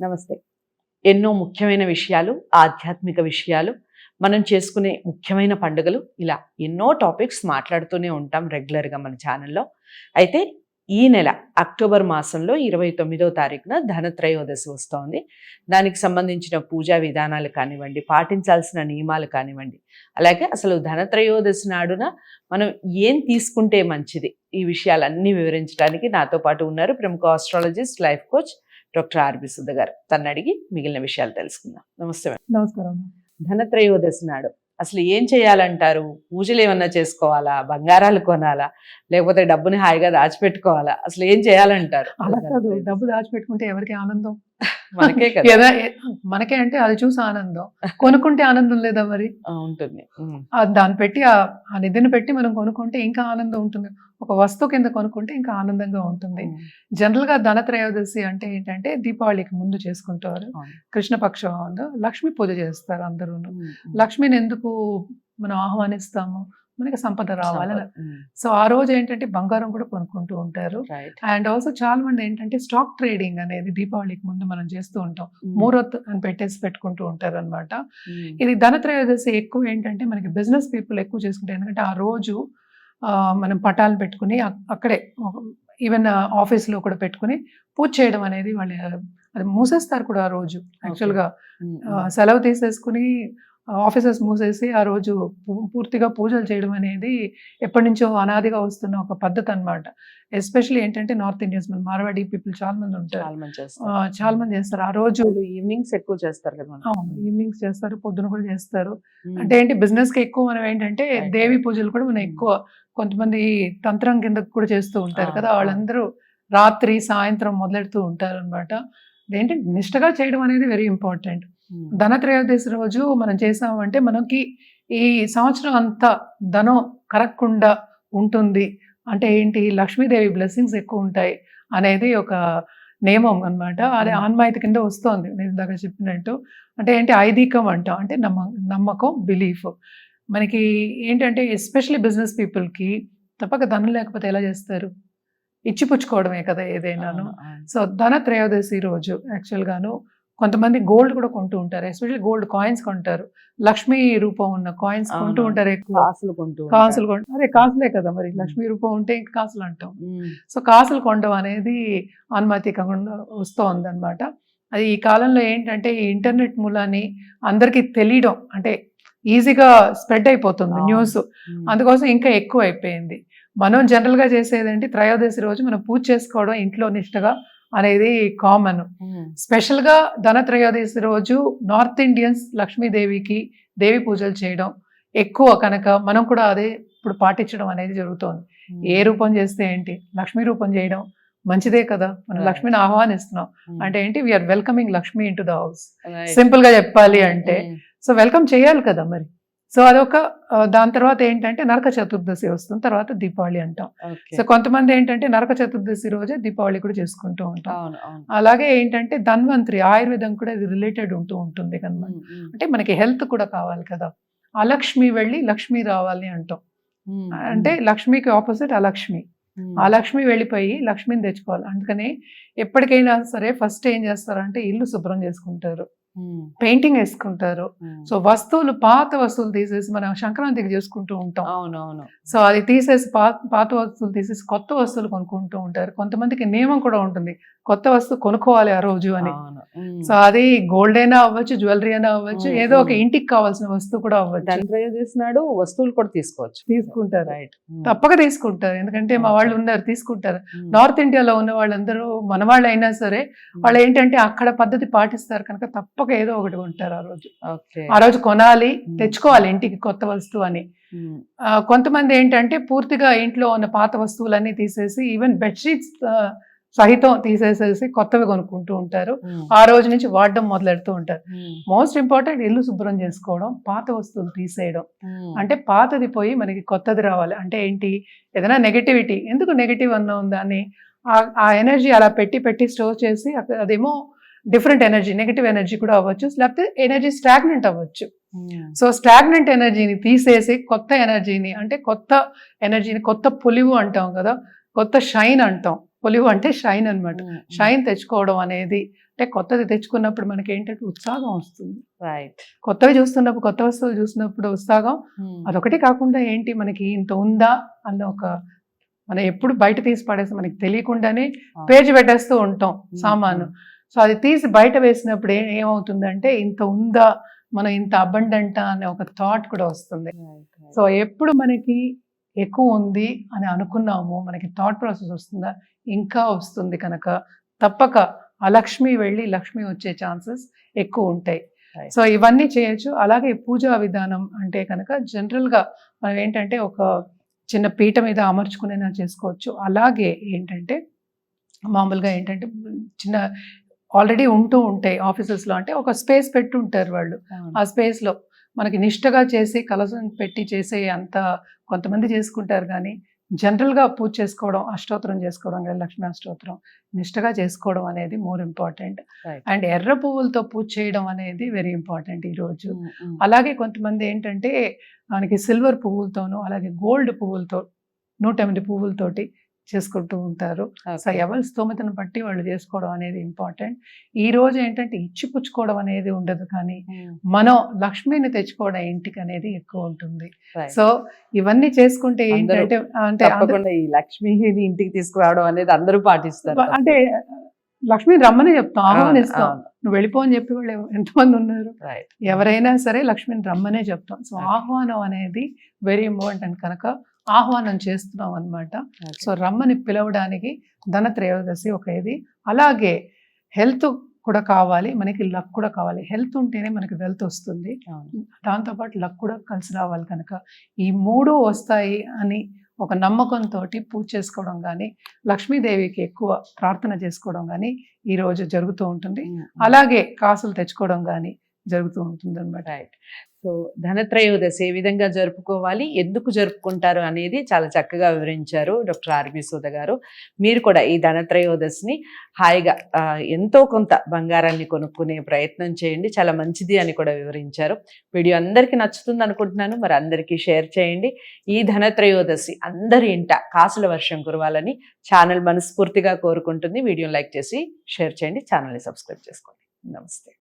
నమస్తే. ఎన్నో ముఖ్యమైన విషయాలు ఆధ్యాత్మిక విషయాలు మనం చేసుకునే ముఖ్యమైన పండుగలు ఇలా ఎన్నో టాపిక్స్ మాట్లాడుతూనే ఉంటాం రెగ్యులర్గా మన ఛానల్లో. అయితే ఈ నెల అక్టోబర్ మాసంలో ఇరవై తొమ్మిదో తారీఖున ధనత్రయోదశి వస్తోంది. దానికి సంబంధించిన పూజా విధానాలు కానివ్వండి పాటించాల్సిన నియమాలు కానివ్వండి అలాగే అసలు ధనత్రయోదశి నాడున మనం ఏం తీసుకుంటే మంచిది? ఈ విషయాలన్నీ వివరించడానికి నాతో పాటు ఉన్నారు ప్రముఖ astrologist life coach doctor RB Sudha గారు. తను అడిగి మిగిలిన విషయాలు తెలుసుకుందాం. నమస్తే మేడం. నమస్కారం ధనత్రయోదశి నాడు అసలు ఏం చేయాలంటారు? పూజలు ఏమన్నా చేసుకోవాలా? బంగారాలు కొనాలా? లేకపోతే డబ్బుని హాయిగా దాచిపెట్టుకోవాలా? అసలు ఏం చేయాలంటారు? అలా కాదు. డబ్బు దాచిపెట్టుకుంటే ఎవరికి ఆనందం? మనకే కదా. మనకే అంటే అది చూసి ఆనందం. కొనుక్కుంటే ఆనందం లేదా మరి? ఉంటుంది. దాన్ని పెట్టి ఆ- నిధిని పెట్టి మనం కొనుక్కుంటే ఇంకా ఆనందం ఉంటుంది. ఒక వస్తువు కింద కొనుక్కుంటే ఇంకా ఆనందంగా ఉంటుంది. జనరల్గా ధనత్రయోదశి అంటే ఏంటంటే దీపావళికి ముందు చేసుకుంటారు. కృష్ణపక్షం లక్ష్మీ పూజ చేస్తారు అందరూ. లక్ష్మిని ఎందుకు మనం ఆహ్వానిస్తాము? మనకి సంపద రావాలని సో ఆ రోజు ఏంటంటే బంగారం కూడా కొనుక్కుంటూ ఉంటారు. అండ్ ఆల్సో చాలా మంది ఏంటంటే స్టాక్ ట్రేడింగ్ అనేది దీపావళికి ముందు మనం చేస్తూ ఉంటాం. మూరత్ అని పెట్టేసి పెట్టుకుంటూ ఉంటారు అనమాట ఇది ధనత్రయోదశి ఎక్కువ ఏంటంటే మనకి బిజినెస్ పీపుల్ ఎక్కువ చేసుకుంటారు. ఎందుకంటే ఆ రోజు మనం పటాలు పెట్టుకుని అక్- అక్కడే ఈవెన్ ఆఫీస్లో కూడా పెట్టుకుని పూజ చేయడం అనేది వాళ్ళు అది మూసేస్తారు కూడా ఆ రోజు. యాక్చువల్గా సెలవు తీసేసుకుని ఆఫీసెస్ మూసేసి ఆ రోజు పూర్తిగా పూజలు చేయడం అనేది ఎప్పటి నుంచో అనాదిగా వస్తున్న ఒక పద్ధతి అన్నమాట ఎస్పెషల్లీ ఏంటంటే నార్త్ ఇండియన్స్ మన మార్వాడి పీపుల్ చాలా మంది ఉంటారు. చాలా మంది ఆ, చేస్తారు చాలా మంది చేస్తారు. ఆ రోజు ఈవినింగ్స్ ఎక్కువ చేస్తారు కదా ఈవినింగ్స్ చేస్తారు పొద్దున కూడా చేస్తారు. అంటే ఏంటి బిజినెస్కి ఎక్కువ మనం ఏంటంటే దేవి. పూజలు కూడా మనం. ఎక్కువ కొంతమంది తంత్రం కింద కూడా చేస్తూ ఉంటారు కదా. వాళ్ళందరూ రాత్రి సాయంత్రం మొదలెడుతూ ఉంటారు అనమాట అదేంటి నిష్టగా చేయడం అనేది వెరీ ఇంపార్టెంట్ ధనత్రయోదశి రోజు మనం చేసామంటే మనకి ఈ సంవత్సరం అంతా ధనం కరగకుండా ఉంటుంది. అంటే ఏంటి? లక్ష్మీదేవి బ్లెస్సింగ్స్ ఎక్కువ ఉంటాయి అనేది ఒక నియమం అన్నమాట. అది. ఆన్మాయితీ కింద వస్తోంది నేను ఇందాక చెప్పినట్టు. అంటే ఏంటి? ఐదీకం అంటాం. అంటే నమ్మ నమ్మకం బిలీఫ్ మనకి ఏంటంటే ఎస్పెషల్లీ బిజినెస్ పీపుల్కి తప్పక ధనం లేకపోతే ఎలా చేస్తారు? ఇచ్చిపుచ్చుకోవడమే కదా ఏదైనాను. సో ధన త్రయోదశి రోజు యాక్చువల్గాను కొంతమంది గోల్డ్ కూడా కొంటూ ఉంటారు. ఎస్పెషల్లీ గోల్డ్ కాయిన్స్ కొంటారు. లక్ష్మీ రూపం ఉన్న కాయిన్స్ కొంటూ. ఉంటారు ఎక్కువ. కాసులు కొంటూ. కాసులు కొంట అదే కాసులే కదా మరి. లక్ష్మీ రూపం ఉంటే ఇంక కాసులు అంటాం. సో కాసులు కొనడం అనేది ఆన్మాతికంగా వస్తోంది అనమాట అది ఈ కాలంలో ఏంటంటే ఈ ఇంటర్నెట్ మూలాన్ని అందరికీ తెలియడం అంటే ఈజీగా స్ప్రెడ్ అయిపోతుంది. న్యూస్ అందుకోసం ఇంకా ఎక్కువ అయిపోయింది మనం జనరల్గా చేసేది ఏంటి? త్రయోదశి రోజు మనం పూజ చేసుకోవడం ఇంట్లో నిష్టగా అనేది కామన్. స్పెషల్గా ధన త్రయోదశి రోజు నార్త్ ఇండియన్స్ లక్ష్మీదేవికి దేవి పూజలు చేయడం ఎక్కువ కనుక మనం కూడా అదే ఇప్పుడు పాటించడం అనేది జరుగుతోంది. ఏ రూపం చేస్తే ఏంటి? లక్ష్మీ రూపం చేయడం మంచిదే కదా? మనం. లక్ష్మిని ఆహ్వానిస్తున్నాం. అంటే ఏంటి? We are welcoming Lakshmi into the house. సింపుల్గా చెప్పాలి అంటే సో వెల్కమ్ చేయాలి కదా మరి? సో అదొక దాని తర్వాత ఏంటంటే నరక చతుర్దశి వస్తుంది. తర్వాత దీపావళి అంటాం. సో కొంతమంది ఏంటంటే నరక చతుర్దశి రోజే దీపావళి కూడా చేసుకుంటూ ఉంటాం. అలాగే ఏంటంటే ధన్వంతరి ఆయుర్వేదం కూడా ఇది రిలేటెడ్ ఉంటూ ఉంటుంది కనుక అంటే మనకి హెల్త్ కూడా కావాలి కదా. అలక్ష్మి వెళ్ళి లక్ష్మి రావాలి అంటాం. అంటే లక్ష్మికి ఆపోజిట్ అలక్ష్మి. ఆ లక్ష్మి వెళ్ళిపోయి లక్ష్మిని తెచ్చుకోవాలి. అందుకని ఎప్పటికైనా సరే ఫస్ట్ ఏం చేస్తారంటే ఇల్లు శుభ్రం చేసుకుంటారు. పెయింటింగ్ వేసుకుంటారు. సో వస్తువులు పాత వస్తువులు తీసేసి మనం సంక్రాంతికి చేసుకుంటూ ఉంటాం. అవును అవును సో అది తీసేసి పాత పాత వస్తువులు తీసేసి కొత్త వస్తువులు కొనుక్కుంటూ ఉంటారు. కొంతమందికి నియమం కూడా ఉంటుంది. కొత్త వస్తువు కొనుక్కోవాలి ఆ రోజు అని. సో అది గోల్డ్ అయినా అవ్వచ్చు జ్యువెలరీ అయినా అవ్వచ్చు ఏదో ఒక. ఇంటికి కావాల్సిన వస్తువు కూడా అవ్వచ్చు. ధనత్రయోదశి నాడు వస్తువులు కూడా తీసుకోవచ్చు. తీసుకుంటారు. రైట్. తప్పక తీసుకుంటారు. ఎందుకంటే మా వాళ్ళు ఉన్నారు తీసుకుంటారు. నార్త్ ఇండియాలో ఉన్న వాళ్ళందరూ మన వాళ్ళు అయినా సరే వాళ్ళు ఏంటంటే అక్కడ పద్ధతి పాటిస్తారు కనుక తప్పక ఏదో ఒకటి కొంటారు ఆ రోజు. ఆ రోజు కొనాలి. తెచ్చుకోవాలి ఇంటికి కొత్త వస్తువు అని. కొంతమంది ఏంటంటే పూర్తిగా ఇంట్లో ఉన్న పాత వస్తువులన్నీ తీసేసి ఈవెన్ బెడ్షీట్స్ సహితం తీసేసేసి కొత్తవి కొనుక్కుంటూ ఉంటారు. ఆ రోజు నుంచి వాడడం మొదలెడుతూ ఉంటారు. మోస్ట్ ఇంపార్టెంట్ ఇల్లు శుభ్రం చేసుకోవడం పాత వస్తువులు తీసేయడం. అంటే పాతది పోయి మనకి కొత్తది రావాలి. అంటే ఏంటి? ఏదైనా నెగటివిటీ ఎందుకు నెగటివ్ అన్నాం దాన్ని ఆ- ఆ ఎనర్జీ అలా పెట్టి పెట్టి స్టోర్ చేసి అదేమో డిఫరెంట్ ఎనర్జీ నెగటివ్ ఎనర్జీ కూడా అవ్వచ్చు. లేకపోతే ఎనర్జీ స్టాగ్నెంట్ అవ్వచ్చు. సో స్టాగ్నెంట్ ఎనర్జీని తీసేసి కొత్త ఎనర్జీని అంటే కొత్త ఎనర్జీని కొత్త పులివు అంటాం కదా కొత్త షైన్ అంటాం. పొలివు అంటే షైన్ అన్నమాట. షైన్ తెచ్చుకోవడం అనేది అంటే కొత్తది తెచ్చుకున్నప్పుడు మనకి ఏంటంటే ఉత్సాహం వస్తుంది. రైట్. కొత్తవి చూస్తున్నప్పుడు కొత్త వస్తువులు చూసినప్పుడు ఉత్సాహం. అదొకటి కాకుండా ఏంటి మనకి ఇంత ఉందా అన్న ఒక మనం ఎప్పుడు బయట తీసి పడేసి మనకి తెలియకుండానే పేర్చి పెట్టేస్తూ ఉంటాం సామాను. సో అది తీసి బయట వేసినప్పుడు ఏ- ఏమవుతుందంటే ఇంత ఉందా? మనం ఇంత అబండంట అనే ఒక థాట్ కూడా వస్తుంది. సో ఎప్పుడు మనకి ఎక్కువ ఉంది అని అనుకున్నాము మనకి థాట్ ప్రాసెస్ వస్తుందా? ఇంకా వస్తుంది కనుక తప్పక అలక్ష్మి వెళ్ళి లక్ష్మి వచ్చే ఛాన్సెస్ ఎక్కువ ఉంటాయి. సో ఇవన్నీ చేయొచ్చు. అలాగే పూజా విధానం అంటే కనుక జనరల్గా మనం ఏంటంటే ఒక చిన్న పీట మీద అమర్చుకునేనా చేసుకోవచ్చు. అలాగే ఏంటంటే మామూలుగా ఏంటంటే చిన్న ఆల్రెడీ ఉంటూ ఉంటాయి ఆఫీసెస్లో. అంటే ఒక స్పేస్ పెట్టి ఉంటారు వాళ్ళు ఆ స్పేస్లో మనకి నిష్టగా చేసి కలసం పెట్టి చేసే అంత కొంతమంది చేసుకుంటారు కానీ జనరల్గా పూజ చేసుకోవడం అష్టోత్తరం చేసుకోవడం కానీ లక్ష్మీ అష్టోత్తరం నిష్టగా చేసుకోవడం అనేది మోర్ ఇంపార్టెంట్. అండ్ ఎర్ర పువ్వులతో పూజ చేయడం అనేది వెరీ ఇంపార్టెంట్ ఈరోజు అలాగే కొంతమంది ఏంటంటే మనకి సిల్వర్ పువ్వులతోనూ అలాగే గోల్డ్ పువ్వులతో నూట ఎనిమిది పువ్వులతోటి చేసుకుంటూ ఉంటారు. సో ఎవరి స్తోమతను బట్టి వాళ్ళు చేసుకోవడం అనేది ఇంపార్టెంట్. ఈ రోజు ఏంటంటే ఇచ్చి పుచ్చుకోవడం అనేది ఉండదు కానీ మనం లక్ష్మిని తెచ్చుకోవడం ఇంటికి అనేది ఎక్కువ ఉంటుంది. సో ఇవన్నీ చేసుకుంటే ఏంటంటే అంటే ఈ లక్ష్మిని ఇంటికి తీసుకురావడం అనేది అందరూ పాటిస్తారు అంటే లక్ష్మిని రమ్మని చెప్తాం. ఆహ్వానిస్తాం. నువ్వు వెళ్ళిపో అని చెప్పి వాళ్ళు ఎంతమంది ఉన్నారు. ఎవరైనా సరే లక్ష్మిని రమ్మనే చెప్తాం. సో. ఆహ్వానం అనేది వెరీ ఇంపార్టెంట్ కనుక ఆహ్వానం చేస్తున్నాం అన్నమాట. Okay. సో రమ్మని పిలవడానికి ధన త్రయోదశి ఒక ఇది. అలాగే హెల్త్ కూడా కావాలి మనకి లక్ కూడా కావాలి. హెల్త్ ఉంటేనే మనకి వెల్త్ వస్తుంది. దాంతోపాటు లక్ కూడా కలిసి రావాలి కనుక. ఈ మూడు వస్తాయి అని ఒక నమ్మకంతో పూజ చేసుకోవడం కానీ లక్ష్మీదేవికి ఎక్కువ ప్రార్థన చేసుకోవడం కానీ ఈ రోజు జరుగుతూ ఉంటుంది. అలాగే కాసులు తెచ్చుకోవడం కానీ జరుగుతూ ఉంటుంది అనమాట రైట్ సో ధనత్రయోదశి ఏ విధంగా జరుపుకోవాలి ఎందుకు జరుపుకుంటారు అనేది చాలా చక్కగా వివరించారు డాక్టర్ ఆర్బి సూద గారు. మీరు కూడా ఈ ధనత్రయోదశిని హాయిగా ఎంతో కొంత బంగారాన్ని కొనుక్కునే ప్రయత్నం చేయండి. చాలా మంచిది అని కూడా వివరించారు. వీడియో అందరికీ నచ్చుతుంది అనుకుంటున్నాను. మరి అందరికీ షేర్ చేయండి. ఈ ధనత్రయోదశి అందరి ఇంట కాసుల వర్షం కురవాలని ఛానల్ మనస్ఫూర్తిగా కోరుకుంటుంది. వీడియోని లైక్ చేసి షేర్ చేయండి. ఛానల్ని సబ్స్క్రైబ్ చేసుకోండి. నమస్తే.